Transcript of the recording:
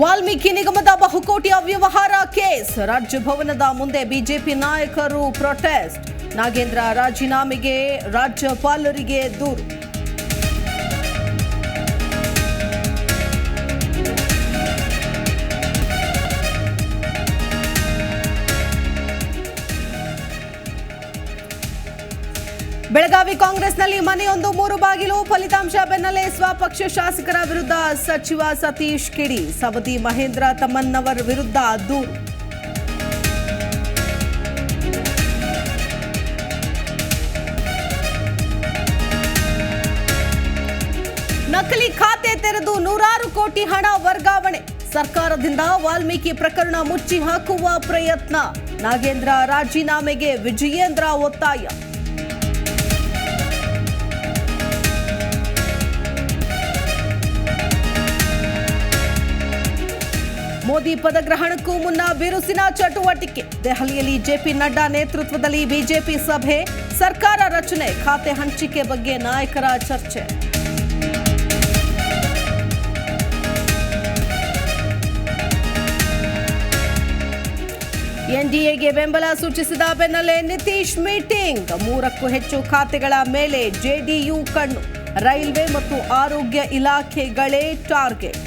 ವಾಲ್ಮೀಕಿ ನಿಗಮದ ಬಹುಕೋಟಿ ಅವ್ಯವಹಾರ ಕೇಸ್. ರಾಜ್ಯ ಭವನದ ಮುಂದೆ ಬಿಜೆಪಿ ನಾಯಕರು ಪ್ರೊಟೆಸ್ಟ್ ನಾಗೇಂದ್ರ ರಾಜೀನಾಮೆಗೆ ರಾಜ್ಯಪಾಲರಿಗೆ ದೂರು. ಬೆಳಗಾವಿ ಕಾಂಗ್ರೆಸ್ನಲ್ಲಿ ಮನೆಯೊಂದು ಮೂರು ಬಾಗಿಲು, ಫಲಿತಾಂಶ ಬೆನ್ನಲ್ಲೇ ಸ್ವಪಕ್ಷ ಶಾಸಕರ ವಿರುದ್ಧ ಸಚಿವ ಸತೀಶ್ ಕಿಡಿ, ಸವದಿ ಮಹೇಂದ್ರ ತಮ್ಮನ್ನವರ್ ವಿರುದ್ಧ ದೂರು ನಕಲಿ ಖಾತೆ ತೆರೆದು ನೂರಾರು ಕೋಟಿ ಹಣ ವರ್ಗಾವಣೆ, ಸರ್ಕಾರದಿಂದ ವಾಲ್ಮೀಕಿ ಪ್ರಕರಣ ಮುಚ್ಚಿ ಹಾಕುವ ಪ್ರಯತ್ನ, ನಾಗೇಂದ್ರ ರಾಜೀನಾಮೆಗೆ ವಿಜಯೇಂದ್ರ ಒತ್ತಾಯ. ಮೋದಿ ಪದಗ್ರಹಣಕ್ಕೂ ಮುನ್ನ ಬಿರುಸಿನ ಚಟುವಟಿಕೆ. ದೆಹಲಿಯಲ್ಲಿ ಜೆಪಿ ನಡ್ಡಾ ನೇತೃತ್ವದಲ್ಲಿ ಬಿಜೆಪಿ ಸಭೆ, ಸರ್ಕಾರ ರಚನೆ, ಖಾತೆ ಹಂಚಿಕೆ ಬಗ್ಗೆ ನಾಯಕರ ಚರ್ಚೆ. ಎನ್ಡಿಎಗೆ ಬೆಂಬಲ ಸೂಚಿಸಿದ ಬೆನ್ನಲ್ಲೇ ನಿತೀಶ್ ಮೀಟಿಂಗ್. ಮೂರಕ್ಕೂ ಹೆಚ್ಚು ಖಾತೆಗಳ ಮೇಲೆ ಜೆಡಿಯು ಕಣ್ಣು. ರೈಲ್ವೆ ಮತ್ತು ಆರೋಗ್ಯ ಇಲಾಖೆಗಳೇ ಟಾರ್ಗೆಟ್.